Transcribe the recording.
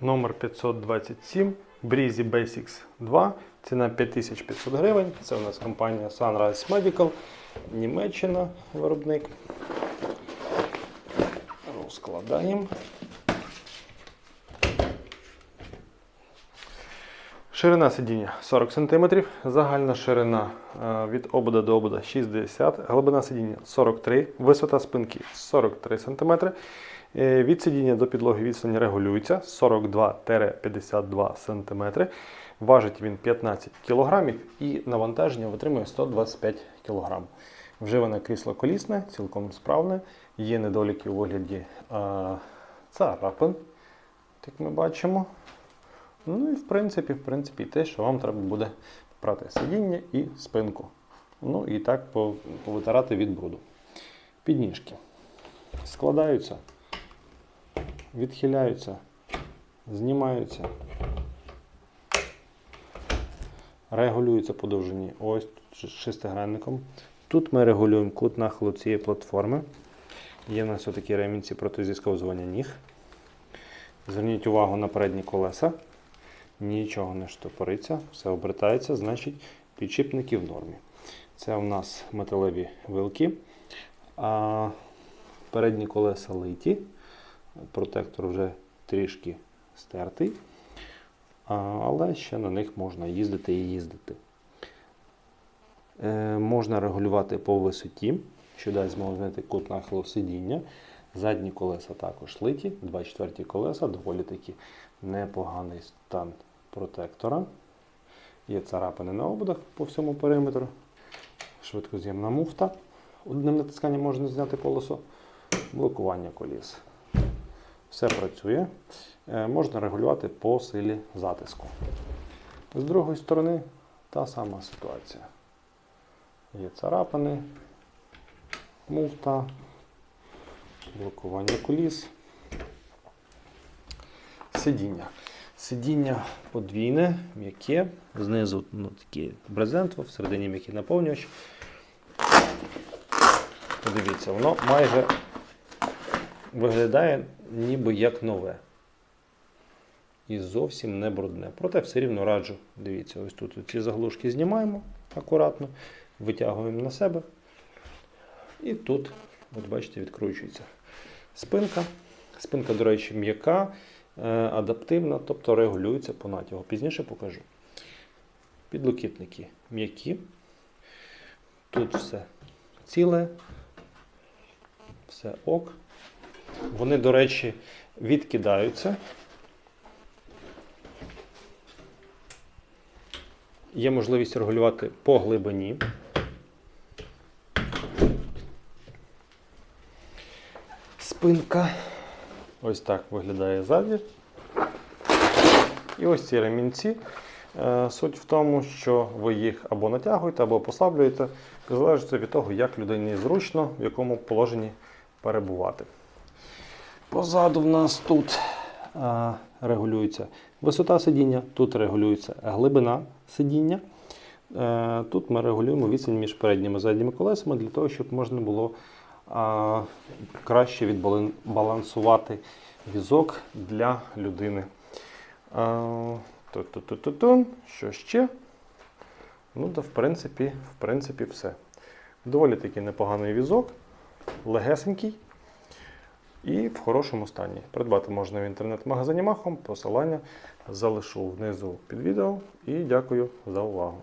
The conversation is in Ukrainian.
номер 527 Breezy Basics 2. Ціна 5500 гривень. Це у нас компанія Sunrise Medical, Німеччина виробник. Розкладаємо. Ширина сидіння 40 см, загальна ширина е, від обода до обода 60 см, глибина сидіння 43 висота спинки 43 см. Е, Від сидіння до підлоги відстань регулюється 42-52 см. Важить він 15 кг і навантаження витримує 125 кг. Вживане крісло колісне, цілком справне. Є недоліки у вигляді е, царапин, як ми бачимо. Ну і в принципі, в принципі, те, що вам треба буде прати сидіння і спинку. Ну і так повитирати від бруду. Підніжки складаються, відхиляються, знімаються, регулюються по довжині. Ось шестигранником. Тут ми регулюємо кут нахилу цієї платформи. Є в нас отакі ремінці проти зісковзування ніг. Зверніть увагу на передні колеса. Нічого не штопориться, все обертається, значить підшипники в нормі. Це у нас металеві вилки. А передні колеса литі. Протектор вже трішки стертий. Але ще на них можна їздити і їздити. Е, можна регулювати по висоті, що дасть змогу знайти кут нахилу сидіння. Задні колеса також литі, 24 колеса, доволі таки непоганий стан протектора. Є царапини на ободах по всьому периметру. Швидкоз'ємна муфта. Одним натисканням можна зняти полосу. Блокування коліс. Все працює. Е, Можна регулювати по силі затиску. З другої сторони та сама ситуація. Є царапини, муфта, блокування коліс. Сидіння. Сидіння подвійне, м'яке, знизу ну, такі брезентово, всередині м'який наповнювач. Подивіться, воно майже виглядає ніби як нове. І зовсім не брудне. Проте все рівно раджу. Дивіться, ось тут ці заглушки знімаємо акуратно, витягуємо на себе. І тут, от бачите, відкручується спинка. Спинка, до речі, м'яка, е, адаптивна, тобто регулюється по натягу. Пізніше покажу. Підлокітники м'які. Тут все ціле, все ок. Вони, до речі, відкидаються. Є можливість регулювати по глибині. Спинка. Ось так виглядає ззаді. І ось ці ремінці. Е, Суть в тому, що ви їх або натягуєте, або послаблюєте, залежить від того, як людині зручно, в якому положенні перебувати. Позаду в нас тут е, регулюється висота сидіння, тут регулюється глибина сидіння. Е, Тут ми регулюємо відстань між передніми і задніми колесами для того, щоб можна було краще відбалансувати візок для людини. Що ще? Ну, та в принципі, в принципі, все. Доволі таки непоганий візок, легесенький і в хорошому стані. Придбати можна в інтернет-магазині Махом. Посилання залишу внизу під відео і дякую за увагу.